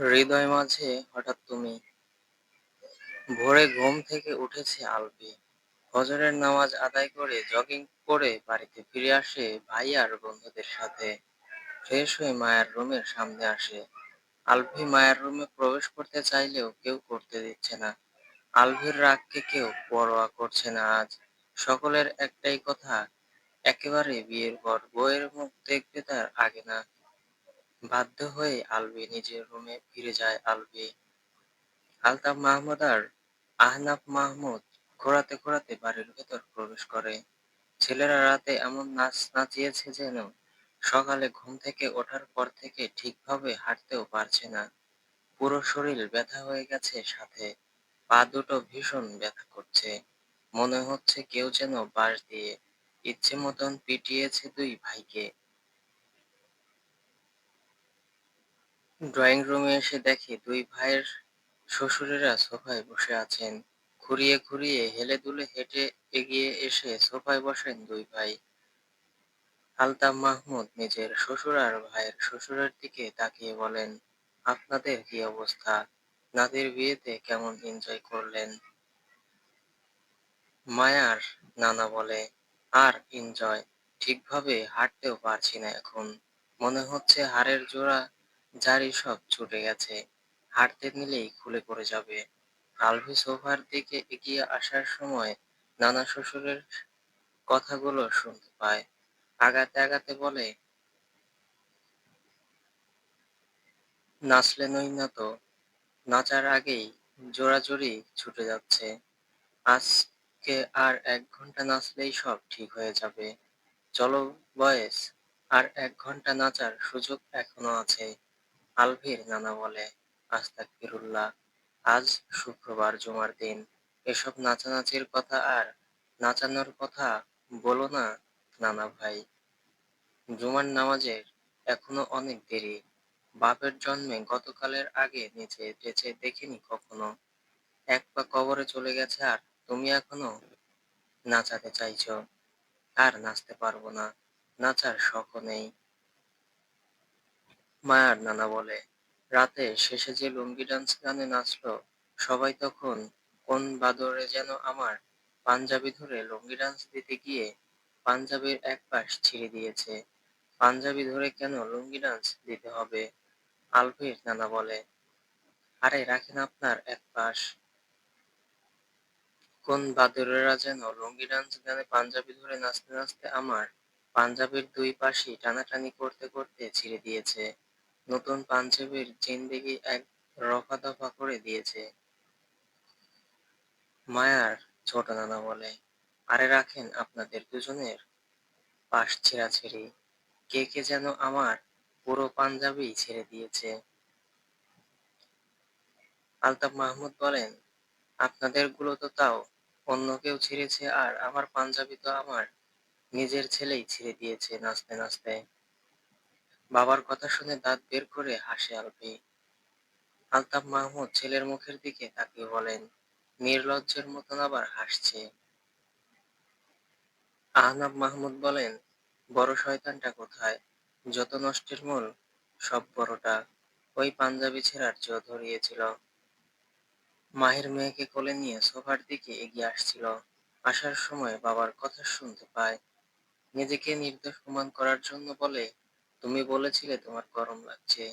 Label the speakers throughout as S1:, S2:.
S1: হৃদয় মাঝে হঠাৎ তুমি ভোরে ঘুম থেকে উঠেছে আলভি ফজরের নামাজ আদায় করে জগিং করে বাড়িতে ফিরে আসে ভাই আর বন্ধুদের সাথে। ফ্রেশ হয়ে মায়ের রুমের সামনে আসে। আলভি মায়ের রুমে প্রবেশ করতে চাইলেও কেউ করতে দিচ্ছে না। আলভির রাগকে কেউ পরোয়া করছে না আজ। সকলের একটাই কথা, একেবারে বিয়ের পর বইয়ের মুখ দেখবে তার আগে না। বাধ্য হয়ে আলভি নিজের রুমে ফিরে যায় আলভি আলতাফ মাহমুদ আর আহনাফ মাহমুদ ঘোরাতে ঘোরাতে বাড়ির ভেতর প্রবেশ করে। ছেলেরা রাতে এমন নাচ নাচিয়েছে যেন সকালে ঘুম থেকে ওঠার পর থেকে ঠিকভাবে হাঁটতেও পারছে না। পুরো শরীর ব্যথা হয়ে গেছে সাথে। পা দুটো ভীষণ ব্যথা করছে। মনে হচ্ছে কেউ যেন বাঁশ দিয়ে ইচ্ছে মতন পিটিয়েছে দুই ভাইকে। ড্রয়িং রুমে এসে দেখে দুই ভাইয়ের শ্বশুরেরা সোফায় বসে আছেন। ঘুরিয়ে ঘুরিয়ে হেলে দুলে হেঁটে এগিয়ে এসে সোফায় বসেন দুই ভাই। আলতাফ মাহমুদ নিজের শ্বশুর আর ভাইয়ের শ্বশুরের দিকে তাকিয়ে বলেন, আপনাদের কি অবস্থা? নাতির বিয়েতে কেমন এনজয় করলেন? মায়ার নানা বলে, আর এনজয় ঠিকভাবে হাঁটতেও পারছি না এখন। মনে হচ্ছে হাড়ের জোড়া জারি সব ছুটে গেছে হাঁটতে নিলেই খুলে পড়ে যাবে। আলভি সোফার দিকে এগিয়ে আসার সময় নানা শ্বশুরের কথাগুলো শুনতে পায়। আগাতে আগাতে বলে, নাচলে নই না তো, নাচার আগেই জোড়াজোড়ি ছুটে যাচ্ছে। আজকে আর এক ঘণ্টা নাচলেই সব ঠিক হয়ে যাবে। চলো বয়েস, আর এক ঘণ্টা নাচার সুযোগ এখনও আছে। আলভির নানা বলে, আস্তাগফিরুল্লাহ, আজ শুক্রবার জুমার দিন। এসব নাচানাচির কথা আর নাচানোর কথা বলো না, নানা ভাই। জুমার নামাজের এখনও অনেক দেরি। বাপের জন্মে গতকালের আগে নিচে বেঁচে দেখিনি কখনো। এক পা কবরে চলে গেছে আর তুমি এখনও নাচাতে চাইছো। আর নাচতে পারব না। নাচার শখও নেই। মায়ার নানা বলে। রাতে শেষে যে লুঙ্গি ডান্স গানে নাচলো, সবাই তখন কোন বাদরে যেন আমার পাঞ্জাবি ধরে লুঙ্গি ডান্স দিতে গিয়ে পাঞ্জাবির এক পাশ ছিঁড়ে দিয়েছে। পাঞ্জাবি ধরে কেন লুঙ্গি ডান্স দিতে হবে? আলভির নানা বলে, আরে রাখেন আপনার এক পাশ। কোন বাদরেরা যেন লুঙ্গি ডান্স গানে পাঞ্জাবি ধরে নাচতে নাচতে আমার পাঞ্জাবির দুই পাশই টানাটানি করতে করতে ছিঁড়ে দিয়েছে। নতুন পাঞ্জাবির জিন্দেগি এক রফা দফা করে দিয়েছে। মায়ার ছোট নানা বলে, আরে রাখেন আপনাদের দুজনের পাশ ছেঁড়াছেড়ি। কে কে যেন আমার পুরো পাঞ্জাবি ছেড়ে দিয়েছে। আলতাফ মাহমুদ বলেন আপনাদেরগুলো তো তাও অন্য কেউ ছিঁড়েছে, আর আমার পাঞ্জাবি তো আমার নিজের ছেলেই ছিঁড়ে দিয়েছে নাচতে নাচতে। বাবার কথা শুনে দাঁত বের করে হাসে আলফি আলতাফ মাহমুদ ছেলের মুখের দিকে তাকিয়ে বলেন, নির্লজ্জের মতন আবার হাসছে। আহনাব মাহমুদ বলেন, বড় শয়তানটা কোথায়? যত নষ্টের মূল, সব বড়টা। ওই পাঞ্জাবি ছেঁড়ার জো ধরিয়েছিল। মাহের মেয়েকে কোলে নিয়ে সোফার দিকে এগিয়ে আসছিল। আসার সময় বাবার কথা শুনতে পায়। নিজেকে নির্দোষ প্রমাণ করার জন্য বলে তুমি বলেছিলে তোমার গরম লাগছে,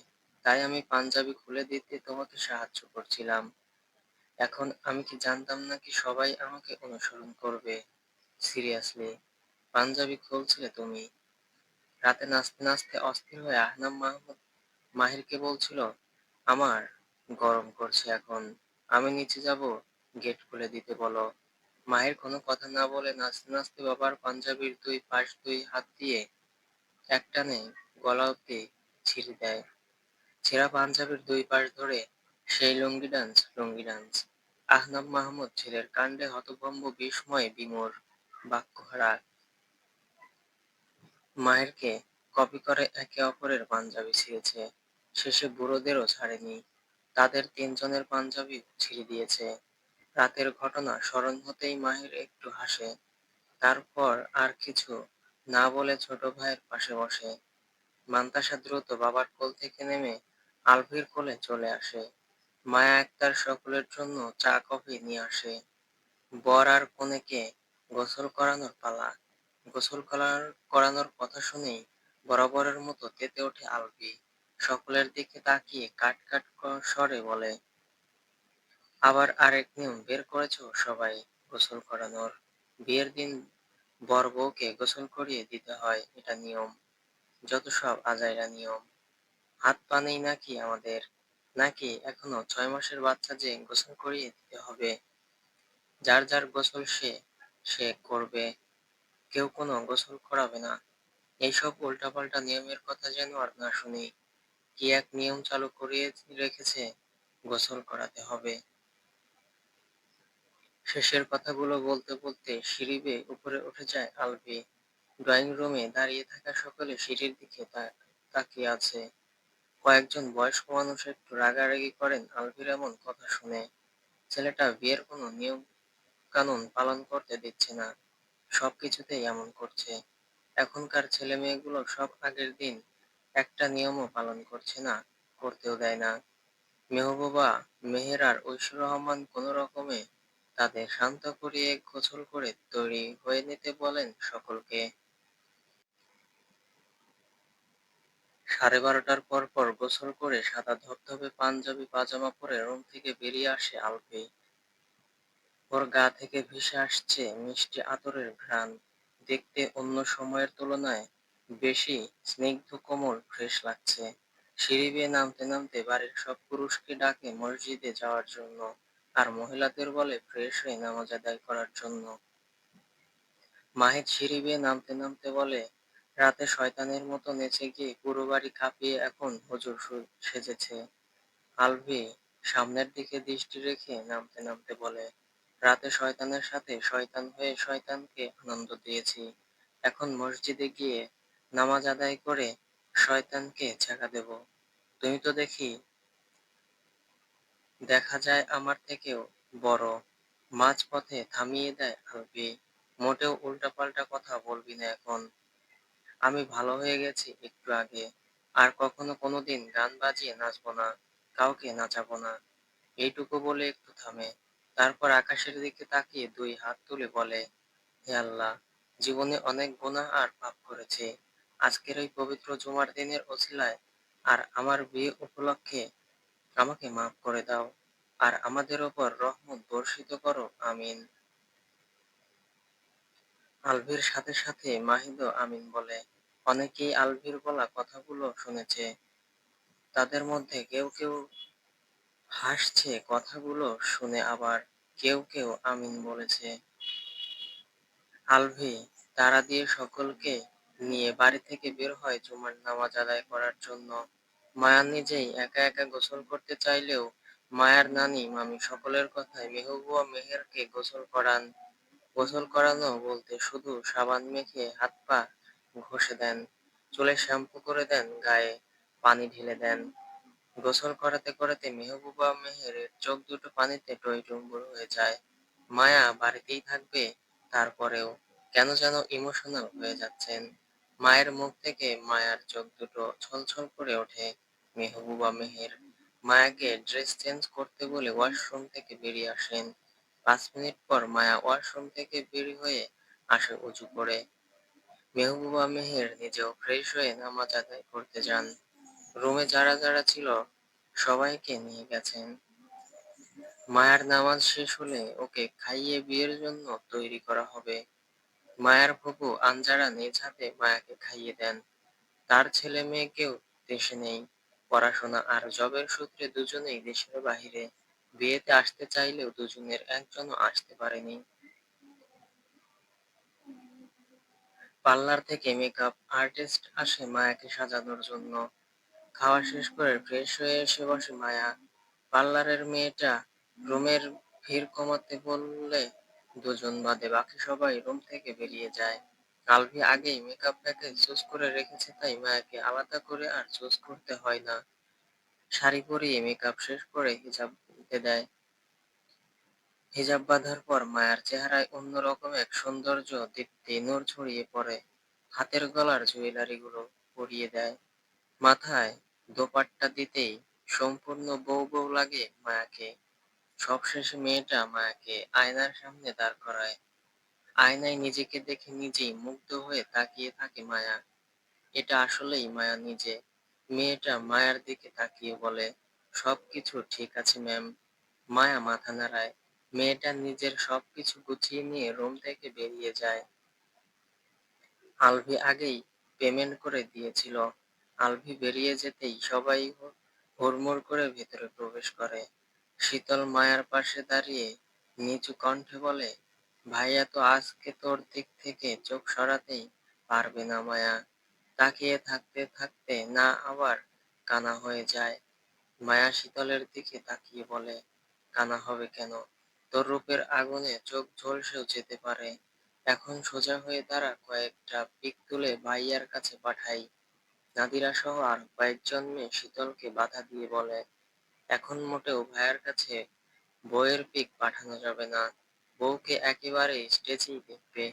S1: তাই আমি পাঞ্জাবি খুলে দিতে তোমাকে সাহায্য করছিলাম। এখন আমি কি জানতাম নাকি সবাই আমাকে অনুসরণ করবে? সিরিয়াসলি, পাঞ্জাবি খুলছিলে তুমি? রাতে নাচতে নাচতে অস্থির হয়ে আহনাম মাহমুদ মাহিরকে বলছিল, আমার গরম করছে এখন, আমি নিচে যাব, গেট খুলে দিতে বলো। মাহির কোনো কথা না বলে নাচতে নাচতে বাবার পাঞ্জাবির দুই পাশ দুই হাত দিয়ে একটানে গলা ছিঁড়ে দেয়। ছেঁড়া পাঞ্জাবির দুই পাশ ধরে সেই লুঙ্গি ডান্স লুঙ্গি ডান্স। আহনাব মাহমুদ ছেলের কাণ্ডে হতভম্ব বিস্ময়ে বিমোর বাক্যহারা মায়েরকে কপি করে একে অপরের পাঞ্জাবি ছিঁড়েছে। শেষে বুড়োদেরও ছাড়েনি। তাদের তিনজনের পাঞ্জাবি ছিঁড়ে দিয়েছে। রাতের ঘটনা স্মরণ হতেই মাহির একটু হাসে। তারপর আর কিছু না বলে ছোট ভাইয়ের পাশে বসে। মান্তাসা দ্রুত বাবার কোল থেকে নেমে আলভির কোলে চলে আসে। মায়া আক্তার সকলের জন্য চা, কফি নিয়ে আসে। বর আর কনেকে গোসল করানোর পালা। গোসল করার- করানোর কথা শুনেই বরাবরের মতো তেতে ওঠে আলভি। সকলের দিকে তাকিয়ে কাট কাট স্বরে বলে, আবার আরেক নিয়ম বের করেছ সবাই গোসল করানোর। বিয়ের দিন বর বউকে গোসল করিয়ে দিতে হয়, এটা নিয়ম। যত সব আজাইরা নিয়ম। হাত পা নেই নাকি আমাদের, নাকি এখনও ছয় মাসের বাচ্চা যে গোসল করিয়ে দিতে হবে? যার যার গোসল সে সে করবে। কেউ কোনো গোসল করাবে না। এইসব উল্টাপাল্টা নিয়মের কথা যেন আর না শুনি। কি এক নিয়ম চালু করিয়ে রেখেছে গোসল করাতে হবে? শেষের কথাগুলো বলতে বলতে সিঁড়ি বেয়ে উপরে উঠে যায় আলভি ড্রয়িং রুমে দাঁড়িয়ে থাকা সকলে সিঁড়ির দিকে তাকিয়ে আছে। কয়েকজন বয়স্ক মানুষ একটু রাগারাগি করেন আলভির এমন কথা শুনে। ছেলেটা বিয়ের কোনো নিয়ম কানুন পালন করতে দিচ্ছে না। সবকিছুতেই এমন করছে। এখনকার ছেলে মেয়েগুলো সব আগের দিন একটা নিয়মও পালন করছে না, করতেও দেয় না। মেহবুবা, মেহের আর ঐশ্বর রহমান কোনো রকমে তাদের শান্ত করিয়ে গোসল করে তৈরি হয়ে নিতে বলেন সকলকে। সাড়ে বারোটার পর পর গোসল করে সাদা ধবধবে পাঞ্জাবি পাজামা পরে রুম থেকে বেরিয়ে আসে আলভি ওর গা থেকে ভেসে আসছে মিষ্টি আতরের ঘ্রাণ। দেখতে অন্য সময়ের তুলনায় বেশি স্নিগ্ধ কোমল, ফ্রেশ লাগছে। সিঁড়ি বেয়ে নামতে নামতে বাড়ির সব পুরুষকে ডাকে মসজিদে যাওয়ার জন্য আর মহিলাদের বলে ফ্রেশ হয়ে নামাজ আদায় করার জন্য। মাহিদ সিঁড়ি বেয়ে নামতে নামতে বলে রাতে শয়তানের মতো নেচে গিয়ে পুরো বাড়ি কাঁপিয়ে এখন হুজুর সেজেছে। আলভি সামনের দিকে দৃষ্টি রেখে নামতে নামতে বলে, রাতে শয়তানের সাথে শয়তান হয়ে শয়তানকে আনন্দ দিয়েছি। এখন মসজিদে গিয়ে নামাজ আদায় করে শয়তানকে ছেঁকা দেব। তুমি তো দেখি দেখা যায় আমার থেকেও বড়। মাঝপথে থামিয়ে দেয় আলভি। মোটেও উল্টাপাল্টা কথা বলবি না এখন। আমি ভালো হয়ে গেছি একটু আগে। আর কখনো কোনোদিন গান বাজিয়ে নাচবো না, কাউকে নাচাবো না। এইটুকু বলে একটু থামে। তারপর আকাশের দিকে তাকিয়ে দুই হাত তুলে বলে, হে আল্লাহ, জীবনে অনেক গুনাহ আর পাপ করেছে। আজকের এই পবিত্র জুমার দিনের ওসিলায় আর আমার বিয়ে উপলক্ষে আমাকে মাফ করে দাও। আর আমাদের ওপর রহমত বর্ষিত করো, আমিন। আলভির সাথে সাথে মাহিদও আমিন বলে, অনেকেই আলভির বলা কথাগুলো শুনেছে। তাদের মধ্যে কেউ কেউ হাসছে কথাগুলো শুনে আবার কেউ কেউ আমিন বলেছে, আলভি, তারা দিয়ে সকলকে নিয়ে বাড়ি থেকে বের হয় জুমার নামাজ আদায় করার জন্য। মায়া নিজেই একা একা গোসল করতে চাইলেও মায়ার নানি মামি সকলের কথায় মেহবুয়া মেহেরকে গোসল করান। গোসল করানো বলতে শুধু সাবান মেখে হাত পা ঘষে দেন, চুলে শ্যাম্পু করে দেন, গায়ে পানি ঢেলে দেন। গোসল করাতে করাতে মেহবুবা মেহেরের চোখ দুটো পানিতে টই টইটুম্বুর হয়ে যায়। মায়া বাড়িতেই থাকবে, তারপরেও কেন যেন ইমোশনাল হয়ে যাচ্ছেন। মায়ের মুখ থেকে মায়ার চোখ দুটো ছলছল করে ওঠে মেহবুবা মেহের। মায়াকে ড্রেস চেঞ্জ করতে বলে ওয়াশরুম থেকে বেরিয়ে আসেন। পাঁচ মিনিট পর মায়া ওয়াশরুম থেকে বের হয়ে আসে উঁচু করে মেহবুবা মেহের নিজেও ফ্রেশ হয়ে নামাজ আদায় করতে যান। রুমে যারা যারা ছিল, সবাইকে নিয়ে গেছেন। মায়ার নামাজ শেষ হলে ওকে খাইয়ে বিয়ের জন্য তৈরি করা হবে। মায়ার ফুপু আঞ্জারা নিজ হাতে মায়াকে খাইয়ে দেন। তার ছেলে মেয়ে কেউ দেশে নেই। পড়াশোনা আর জবের সূত্রে দুজনেই দেশের বাহিরে। বিয়েতে আসতে চাইলেও দুজনের একজনও আসতে পারেনি। পার্লার থেকে মেকআপ আর্টিস্ট আসে মায়াকে সাজানোর জন্য। খাওয়া শেষ করে ফ্রেশ হয়ে এসে বসে মায়া। পার্লারের মেয়েটা রুমের ভিড় কমাতে বললে দুজন বাদে বাকি সবাই রুম থেকে বেরিয়ে যায়। আলভি আগেই মেকআপ প্যাকেজ চুজ করে রেখেছে, তাই মায়াকে আলাদা করে আর চুজ করতে হয় না। শাড়ি পরিয়ে মেকআপ শেষ করে হিজাব দেয়। হিজাব বাঁধার পর মায়ার চেহারায় অন্যরকম এক সৌন্দর্য দীপ্তি নূর ছড়িয়ে পড়ে। হাতের গলার জুয়েলারিগুলো পরিয়ে দেয়। মাথায় দোপাট্টা দিতেই সম্পূর্ণ বউ বউ লাগে মায়াকে। সবশেষে মেয়েটা মায়াকে আয়নার সামনে দাঁড় করায়। আয়নায় নিজেকে দেখে নিজেই মুগ্ধ হয়ে তাকিয়ে থাকে মায়া। এটা আসলেই মায়া নিজে। মেয়েটা মায়ার দিকে তাকিয়ে বলে সবকিছু ঠিক আছে ম্যাম মায়া মাথা নাড়ায়। মেয়েটা নিজের সবকিছু গুছিয়ে নিয়ে রুম থেকে বেরিয়ে যায়। আলভি আগেই পেমেন্ট করে দিয়েছিল। আলভি বেরিয়ে যেতেই সবাই হুড়মুড় করে ভেতরে প্রবেশ করে। শীতল মায়ার পাশে দাঁড়িয়ে নিচু কণ্ঠে বলে, ভাইয়া তো আজকে তোর দিক থেকে চোখ সরাতেই পারবে না মায়া। তাকিয়ে থাকতে থাকতে না আবার কানা হয়ে যায়। মায়া শীতলের দিকে তাকিয়ে বলে, কানা হবে কেন? তোর রূপের আগুনে চোখ ঝলসেও যেতে পারে। এখন সোজা হয়ে তারা কয়েকটা পিক তুলে ভাইয়ার কাছে পাঠাই। নাদিরা সহ আর কয়েকজন মেয়ে শীতলকে বাধা দিয়ে বলে, এখন মোটেও ভাইয়ার কাছে বইয়ের পিক পাঠানো যাবে না। বউকে একেবারে স্টেজেই দেখবে।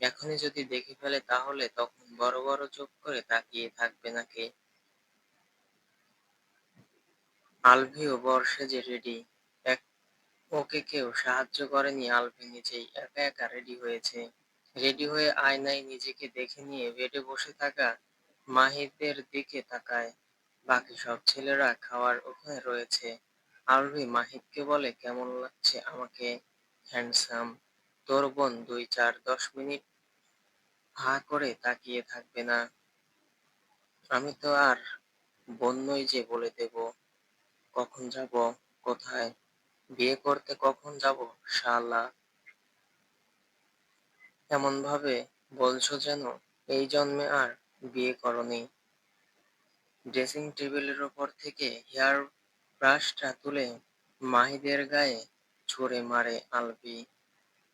S1: এখনই যদি দেখে ফেলে তাহলে তখন বড় বড় চোখ করে তাকিয়ে থাকবে নাকি? আলভিও বর সেজে রেডি ওকে কেউ সাহায্য করেনি আলভি নিজেই, একা একা রেডি হয়েছে। রেডি হয়ে আয়নায় নিজেকে দেখে নিয়ে বেডে বসে থাকা মাহিদের দিকে তাকায়। বাকি সব ছেলেরা খাওয়ার ওখানে রয়েছে। আলভি মাহিদকে বলে, কেমন লাগছে আমাকে? হ্যান্ডসাম তোর বোন দুই চার দশ মিনিট হা করে তাকিয়ে থাকবে না। আমি তো আর বন্যই যে বলে দেব। কখন যাব, কোথায়, বিয়ে করতে কখন যাব, শালা। এমন ভাবে বলছো যেন এই জন্মে আর বিয়ে করনি। ড্রেসিং টেবিলের ওপর থেকে হেয়ার ব্রাশটা তুলে মাহিদের গায়ে ছুঁড়ে মারে আলবি।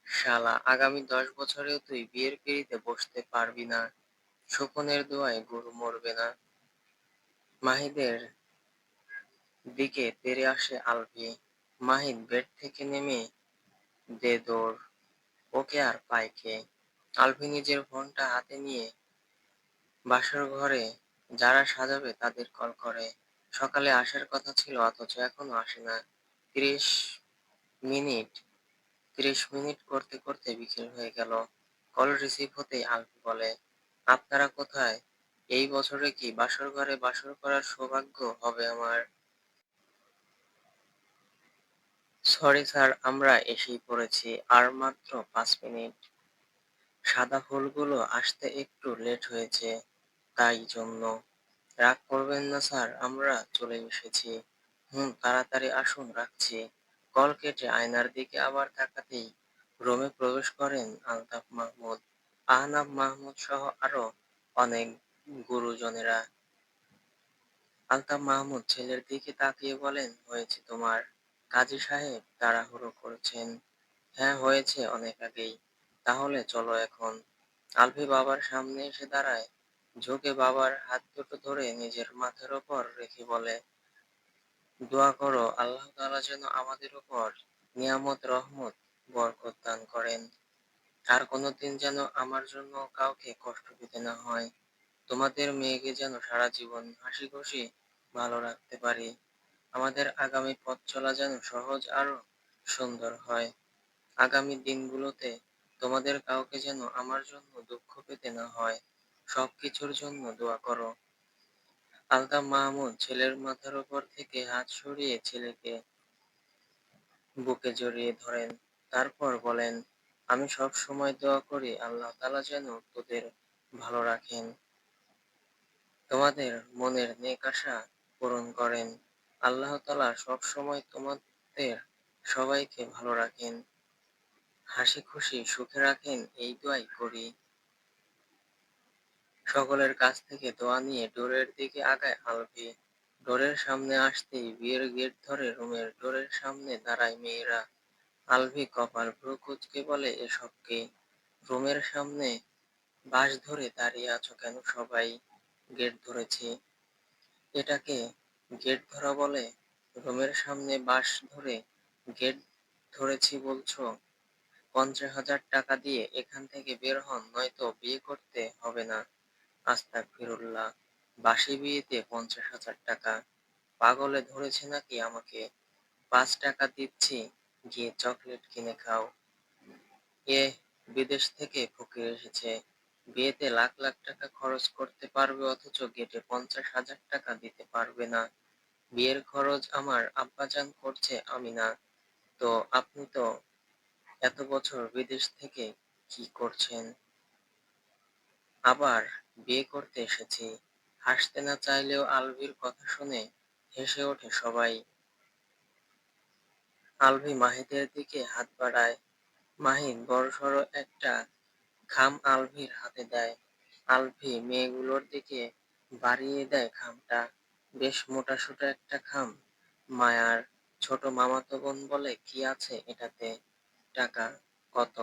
S1: শালা, আগামী দশ বছরেও তুই বিয়ের পিড়িতে বসতে পারবি না। শকুনের দোয়ায় গরু মরবে না। মাহিদের দিকে তেড়ে আসে আলভি মাহিদ বেড থেকে নেমে দে দৌড়। ওকে আর পায় কে? আলভি নিজের ফোনটা হাতে নিয়ে বাসর ঘরে যারা সাজাবে তাদের কল করে। সকালে আসার কথা ছিল, অথচ এখনও আসে না। তিরিশ মিনিট তিরিশ মিনিট করতে করতে বিকেল হয়ে গেল। কল রিসিভ হতেই আলফি বলে, আপনারা কোথায়? এই বছরে কি বাসর ঘরে বাসর করার সৌভাগ্য হবে আমার? সরি স্যার, আমরা এসেই পড়েছি। আর মাত্র পাঁচ মিনিট। সাদা ফুলগুলো আসতে একটু লেট হয়েছে, তাই জন্য। রাগ করবেন না স্যার, আমরা চলে এসেছি। হুম, তাড়াতাড়ি আসুন, রাখছি। কল কেটে আয়নার দিকে আবার তাকাতেই রোমে প্রবেশ করেন আলতাফ মাহমুদ। আহনাব মাহমুদ সহ আরও অনেক গুরুজনেরা। আলতাফ মাহমুদ ছেলের দিকে তাকিয়ে বলেন, হয়েছে তোমার। কাজী সাহেব তাড়াহুড়ো করছেন। হ্যাঁ হয়েছে অনেক আগেই। তাহলে চলো এখন। আলফি বাবার সামনে এসে দাঁড়ায়। ঝুঁকে বাবার হাত দুটো ধরে নিজের মাথার ওপর রেখে বলে, দোয়া করো, আল্লাহ তালা যেন আমাদের উপর নিয়ামত, রহমত, বরকত দান করেন। আর কোনোদিন যেন আমার জন্য কাউকে কষ্ট পেতে না হয়। তোমাদের মেয়েকে যেন সারা জীবন হাসি খুশি ভালো রাখতে পারি। আমাদের আগামী পথ চলা যেন সহজ আরও সুন্দর হয়। আগামী দিনগুলোতে তোমাদের কাউকে যেন আমার জন্য দুঃখ পেতে না হয়, সবকিছুর জন্য দোয়া করো। আলতাফ মাহমুদ ছেলের মাথার উপর থেকে হাত সরিয়ে ছেলেকে বুকে জড়িয়ে ধরেন। তারপর বলেন, আমি সব সময় দোয়া করি আল্লাহ তালা যেন তোদের ভালো রাখেন। তোমাদের মনের নেক আশা পূরণ করেন। আল্লাহ তাআলা সব সময় তোমাদের সবাইকে ভালো রাখেন, হাসি খুশি সুখে রাখেন, এই দোয়াই করি। সকলের কাছ থেকে দোয়া নিয়ে ডোরের দিকে আগায় আলভি ডোরের সামনে আসতেই বিয়ের গেট ধরে রুমের ডোরের সামনে দাঁড়ায় মেয়েরা। আলভি কপাল ভ্রু কুঁচকে বলে এসবকে রুমের সামনে বাঁশ ধরে দাঁড়িয়ে আছো কেন সবাই? গেট ধরেছি। এটাকে গেট ধরা বলে, রুমের সামনে বাঁশ ধরে গেট ধরেছি বলছো। পঞ্চাশ হাজার টাকা দিয়ে এখান থেকে বের হন, নয়তো বিয়ে করতে হবে না। আস্তাক ফিরুল্লাহ বাসি বিয়েতে পঞ্চাশ হাজার টাকা। পাগলে ধরেছে নাকি আমাকে? পাঁচ টাকা দিচ্ছি, গিয়ে চকলেট কিনে খাও। এ বিদেশ থেকে ফকির এসেছে। বিয়েতে লাখ লাখ টাকা খরচ করতে পারবে, অথচ গেটে পঞ্চাশ হাজার টাকা দিতে পারবে না। বিয়ের খরচ আমার আব্বাজান করছে, আমি না। তো আপনি তো এত বছর বিদেশ থেকে কি করছেন? আবার বিয়ে করতে এসেছি। হাসতে না চাইলেও আলভির কথা শুনে হেসে ওঠে সবাই। আলভি মাহিদের দিকে হাত বাড়ায়। মাহিদ বড়সড় একটা খাম আলভির হাতে দেয়। আলভি মেয়েগুলোর দিকে বাড়িয়ে দেয় খামটা। বেশ মোটাসোটা একটা খাম। মায়ার ছোট মামাতো বোন বলে, কি আছে এটাতে? টাকা কত?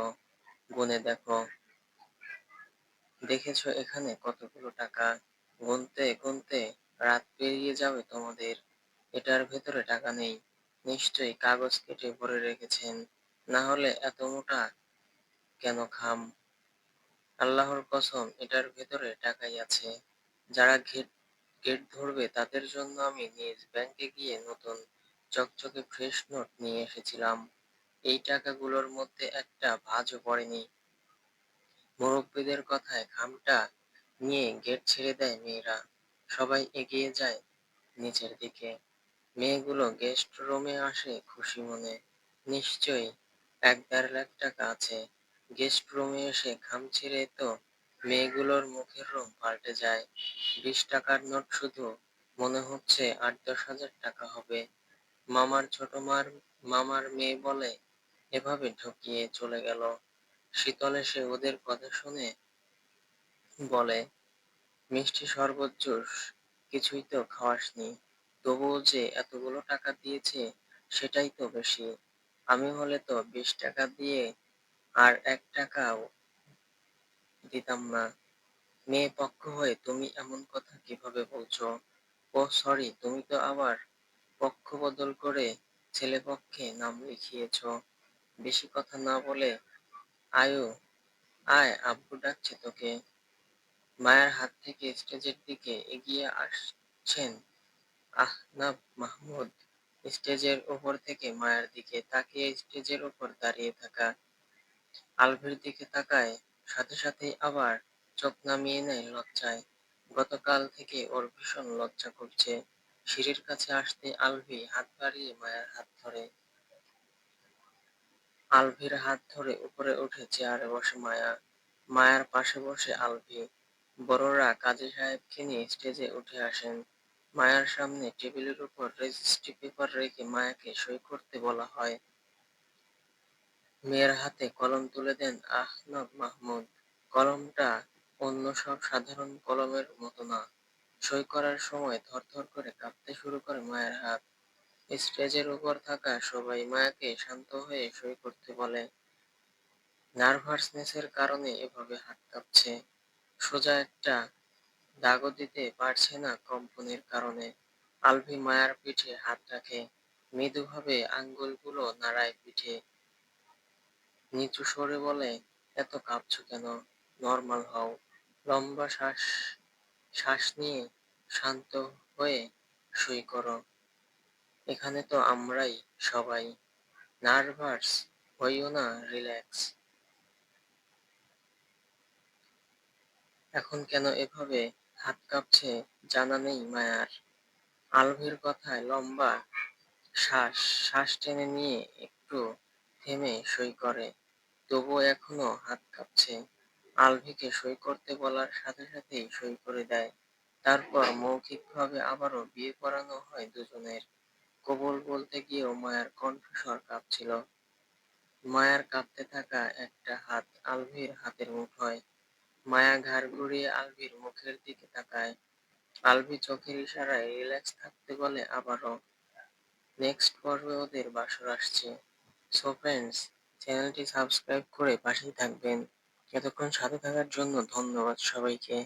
S1: গুনে দেখো। দেখেছ এখানে কতগুলো টাকা? গুনতে গুনতে রাত পেরিয়ে যাবে তোমাদের। এটার ভেতরে টাকা নেই। নিশ্চয়ই কাগজ কেটে ভরে রেখেছেন। না হলে এত মোটা কেন খাম? আল্লাহর কসম, এটার ভেতরে টাকাই আছে। যারা গেট গেট ধরবে, তাদের জন্য আমি নিজ ব্যাংকে গিয়ে নতুন চকচকে ফ্রেশ নোট নিয়ে এসেছিলাম। এই টাকাগুলোর মধ্যে একটা ভাঁজও পড়েনি। মুরব্বীদের কথায় খামটা নিয়ে গেট ছেড়ে দেয় মেয়েরা। সবাই এগিয়ে যায় নিচের দিকে। মেয়েগুলো গেস্ট রুমে আসে খুশি মনে। নিশ্চয়ই এক দেড় লাখ টাকা আছে। গেস্ট রুমে এসে ঘাম ছেড়ে তো মেয়েগুলোর মুখের রং পাল্টে যায়। বিশ টাকার নোট শুধু মনে হচ্ছে আট দশ হাজার টাকা হবে। মামার ছোট মার, মামার মেয়ে বলে এভাবে ঢুকিয়ে চলে গেল। শীতল এসে ওদের কথা শুনে বলে, মিষ্টি শরবত, জুস, কিছুই তো খাওয়াসনি। তবুও যে এতগুলো টাকা দিয়েছে, সেটাই তো বেশি। আমি হলে তো বিশ টাকা দিয়ে আর এক টাকাও দিতাম না। মেয়ে পক্ষ হয়ে তুমি এমন কথা কীভাবে বলছো? ও সরি তুমি তো আবার পক্ষ বদল করে ছেলে পক্ষে নাম লিখিয়েছ। বেশি কথা না বলে আয়ু, আয়, আব্বু ডাকছে তোকে। মায়ের হাত থেকে স্টেজের দিকে এগিয়ে আসছেন আহনাব মাহমুদ। স্টেজের উপর থেকে মায়ের দিকে তাকিয়ে স্টেজের উপর দাঁড়িয়ে থাকা আলভির দিকে তাকায়, সাথে সাথেই আবার চোখ নামিয়ে নেয় লজ্জায়। গতকাল থেকে ওর ভীষণ লজ্জা করছে। সিঁড়ির কাছে আসতে আলভি হাত বাড়িয়ে মায়ের হাত ধরে। আলভির হাত ধরে উপরে উঠে চেয়ারে বসে মায়া। মায়ার পাশে বসে আলভি। বড়রা কাজী সাহেবকে নিয়ে স্টেজে উঠে আসেন। মায়ার সামনে টেবিলের উপর রেজিস্ট্রি পেপার রেখে মায়াকে সই করতে বলা হয়। মেয়ের হাতে কলম তুলে দেন আহনাব মাহমুদ। কলমটা অন্য সব সাধারণ কলমের মতো না। সই করার সময় থরথর করে কাঁপতে শুরু করে মায়ের হাত। স্টেজের উপর থাকা সবাই মায়াকে শান্ত হয়ে সই করতে বলে। নার্ভাসনেসের কারণে এভাবে হাত কাঁপছে। সোজা একটা দাগও দিতে পারছে না কম্পনের কারণে। আলভি মায়ার পিঠে হাত রাখে। মৃদুভাবে আঙ্গুলগুলো নাড়ায় পিঠে। নিচু স্বরে বলে, এত কাঁপছো কেন? নর্মাল হও। লম্বা শ্বাস শ্বাস নিয়ে শান্ত হয়ে সই করো। এখানে তো আমরাই সবাই। নার্ভাস হইও না রিল্যাক্স এখন কেন এভাবে হাত কাঁপছে জানা নেই মায়ার। আলভির কথায় লম্বা শ্বাস শ্বাস টেনে নিয়ে একটু থেমে সই করে। তবুও এখনও হাত কাঁপছে। আলভিকে সই করতে বলার সাথে সাথেই সই করে দেয়। তারপর মৌখিকভাবে আবারও বিয়ে করানো হয় দুজনের। কবুল বলতে গিয়েও মায়ার কণ্ঠস্বর কাঁপছিল। মায়ার কাঁপতে থাকা একটা হাত আলভির হাতের মুঠোয়। মায়া ঘাড় ঘুরিয়ে আলভির মুখের দিকে তাকায়। আলভি চোখের ইশারায় রিল্যাক্স থাকতে বলে আবারও। নেক্সট পর্বে ওদের বাসর আসছে। সো ফ্রেন্ডস চ্যানেলটি সাবস্ক্রাইব করে পাশেই থাকবেন। এতক্ষণ সাথে থাকার জন্য ধন্যবাদ সবাইকে।